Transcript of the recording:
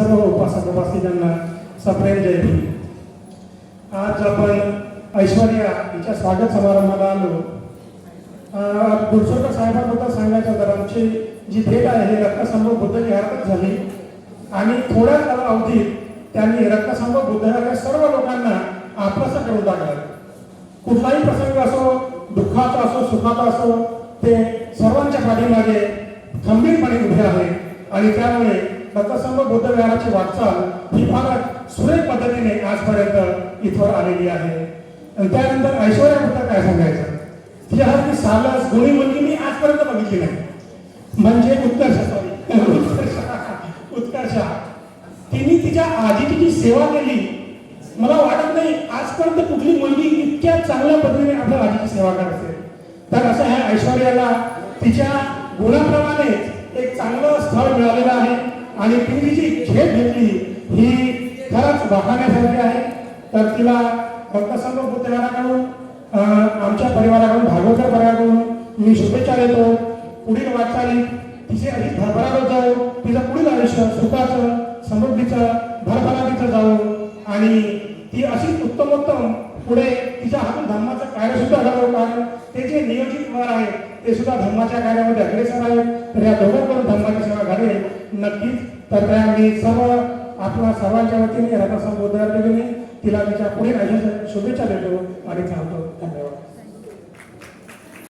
सर्व उपासक उपासिकांना सप्रेम जयंती आज आपण ऐश्वर्या हिच्या स्वागत समारंभाला आलो. गुरसोकर साहेबांबद्दल सांगायचं तर आमची जी भेट आहे ही रक्तसंभव बुद्ध विहारातच झाली. आणि थोड्या अवधीत त्यांनी रक्तसंभव बुद्ध विहारातल्या सर्व लोकांना आपलंसं करून टाकलं. कुठलाही प्रसंग असो दुःखाचा असो सुखाचा असो ते सर्वांच्या पाठीमागे खंबीरपणे उभे आहे. आणि त्यामुळे रक्तसंभ बुद्ध विहाराची वाटचाल ही फार सुरेख पद्धतीने आजपर्यंत इथवर आलेली आहे. त्यानंतर ऐश्वर्याबद्दल काय सांगायचं? तिच्यासारखी सालस गोळी मुलगी मी आजपर्यंत बघितली नाही. म्हणजे उत्कर्ष सॉरी उत्कर्ष. उत्कर्ष. तिने तिच्या आजीची जी सेवा केली मला वाटत नाही आजपर्यंत कुठली मुलगी इतक्या चांगल्या पद्धतीने आपल्या आजीची सेवा करते. तर असं ह्या ऐश्वर्याला तिच्या गुणाप्रमाणेच एक चांगलं स्थळ मिळालेलं आहे. आणि तिने जी झेप घेतली ही खरंच वाहण्यासारखी आहे. तर तिला भक्तसंघ बुद्धविहाराकडून आमच्या परिवाराकडून भागवतर परिवाराकडून मी शुभेच्छा देतो. पुढील वाटचाली तिचे अधिक भरभरावर जाऊ तिचं पुढील आयुष्य सुखाचं समृद्धीचं भरभराटीचं जाऊ आणि ती अशीच उत्तमोत्तम पुढे तिच्या हातून धर्माचं कार्य सुद्धा घडावं. कारण ते जे नियोजित वर आहे ते सुद्धा धर्माच्या कार्यामध्ये अग्रेसर आहेत. तर या दोघांकडून धर्माची सेवा घडेल नक्कीच. तर त्या मी सर्व आपल्या सर्वांच्या वतीने रथसंबोधनाच्या वतीने तिला तिच्या पुढील आयुष्यासाठी शुभेच्छा देतो आणि थांबतो